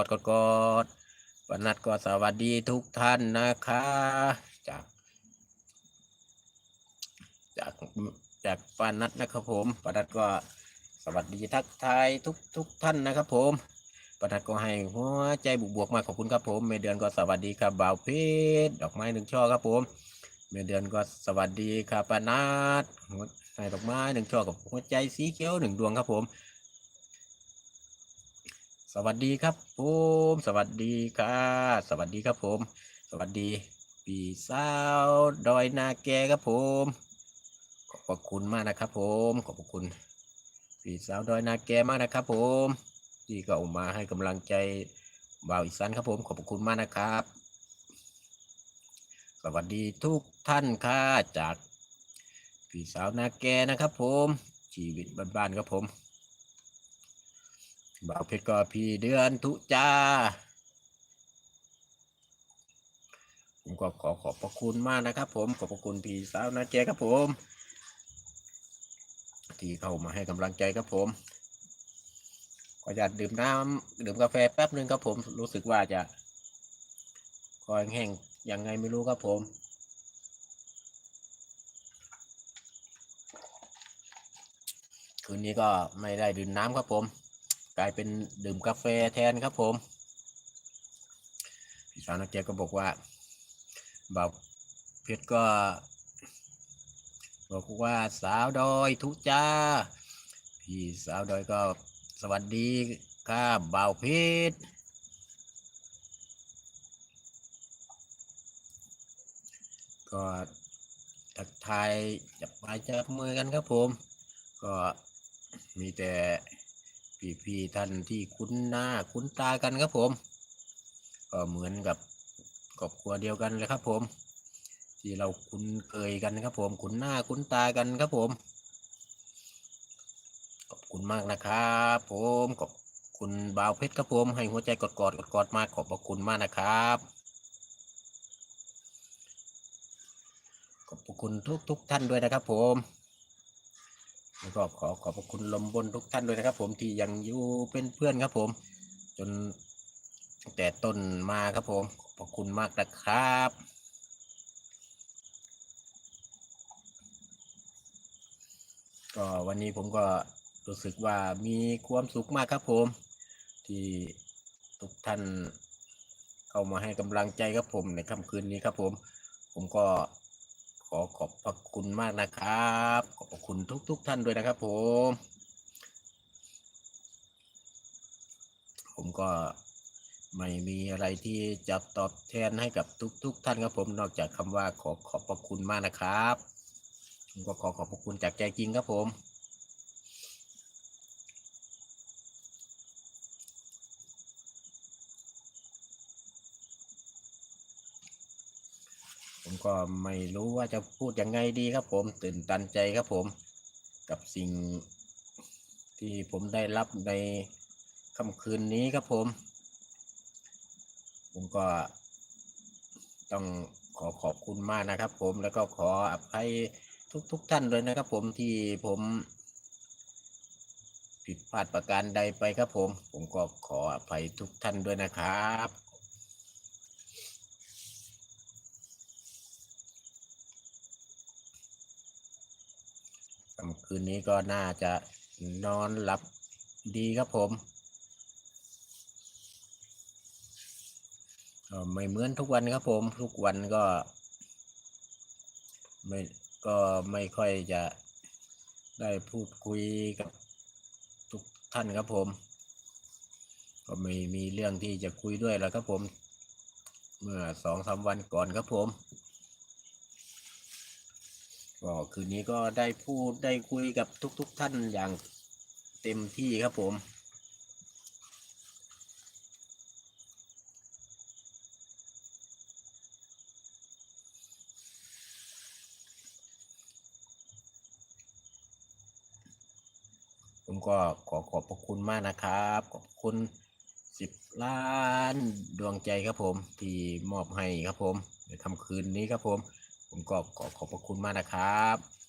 อดกอดกอดปนัดก็สวัสดีทุกท่านนะคะ จาก จากจากปานัดนะครับผมปนัดก็สวัสดีทักทายทุกทุกท่านนะครับผมปนัดก็ให้หัวใจบวกบวกๆมาขอบคุณครับผมเมเดือนก็สวัสดีครับบ่าวเพชรดอกไม้หนึ่งช่อครับผมเมเดือนก็สวัสดีครับปานัดให้ดอกไม้หนึ่งช่อกับหัวใจสีเขียวหนึ่งดวงครับผม สวัสดีครับผมสวัสดีค่ะสวัสดีครับผม สวัสดี ปีสาวดอยนาแกครับผม ขอบคุณมากนะครับผม ขอบคุณพี่สาวดอยนาแกมากนะครับ ผมที่ก็ออกมาให้กำลังใจบ่าวอีสานครับผม ขอบคุณมากนะครับ สวัสดีทุกท่านค่ะจากพี่สาวนาแกนะครับผมชีวิตบ้านๆครับผม บ่าวเพชรก็พี่เดือนทุจ้าผมก็ขอขอบพระคุณมากนะครับ ผมขอบพระคุณพี่สาวนาแกครับผม ที่เข้ามาให้กำลังใจครับผมขออยากดื่มน้ำดื่มกาแฟแป๊บหนึ่งครับผมรู้สึกว่าจะคอยแห้งยังไงไม่รู้ครับผมคืนนี้ก็ไม่ได้ดื่มน้ำครับผม กลายเป็นดื่มกาแฟแทนครับผม พี่สาวนักเกียก็บอกว่าบ่าวเพชรก็ บอกว่าสาวดอยทุจ้า พี่สาวดอยก็สวัสดีค่ะบ่าวเพชรก็ทักทายจับไปจับมือกันครับผม ก็มีแต่ พี่ๆท่านที่คุ้นหน้าคุ้นตากันครับผม ก็เหมือนกับครอบครัวเดียวกันเลยครับผม ที่เราคุ้นเคยกันครับผม คุ้นหน้าคุ้นตากันครับผม ขอบคุณมากนะครับผมขอบคุณบ่าวเพชรครับผม ให้หัวใจกอดกอดกอดกอดๆมากขอบพระคุณมากนะครับขอบพระคุณทุกทุกๆท่านด้วยนะครับผม ก็ขอขอบพระคุณลมบนทุกท่านด้วยนะครับ ผมที่ยังอยู่เป็นเพื่อนครับผม จนตั้งแต่ต้นมาครับผม ขอบคุณมากนะครับก็วันนี้ผมก็รู้สึกว่ามีความสุขมากครับผม ที่ทุกท่านเข้ามาให้กำลังใจครับผมในค่ำคืนนี้ครับผม ผมก็ ขอขอบพระคุณมากนะครับ ขอบคุณทุกๆท่านด้วยนะครับ ผม ผมก็ไม่มีอะไรที่จะตอบแทนให้กับทุกๆท่านครับผมนอกจากคำว่าขอขอบพระคุณมากนะครับผมก็ขอขอบพระคุณจากใจจริงครับผม ผมก็ไม่รู้ว่าจะพูดยังไงดีครับ ผมตื่นตันใจครับผม กับสิ่งที่ผมได้รับในค่ำคืนนี้ครับผม ผมก็ต้องขอขอบคุณมากนะครับ ผมแล้วก็ขออภัยทุกๆทท่านเลยนะครับ ผมที่ผม ผิดพลาดประการใดไปครับผม ผมก็ขออภัยทุกท่านด้วยนะครับ คืนนี้ก็น่าจะนอนหลับดีครับผมก็ไม่เหมือนทุกวันครับผม ทุกวันก็ ไม่ก็ไม่ค่อยจะได้พูดคุยกับทุกท่านครับผม ก็ไม่มีเรื่องที่จะคุยด้วยแล้วครับผม เมื่อสองสามวันก่อนครับผม ก็คืนนี้ก็ได้พูดได้คุยกับทุกๆท่านอย่างเต็มที่ครับผม ผมก็ขอขอบพระคุณมากนะครับ ขอบคุณสิบล้านดวงใจครับผม ที่มอบให้ครับผมในค่ำคืนนี้ครับผม ผมก็ขอขอบพระคุณมากนะครับ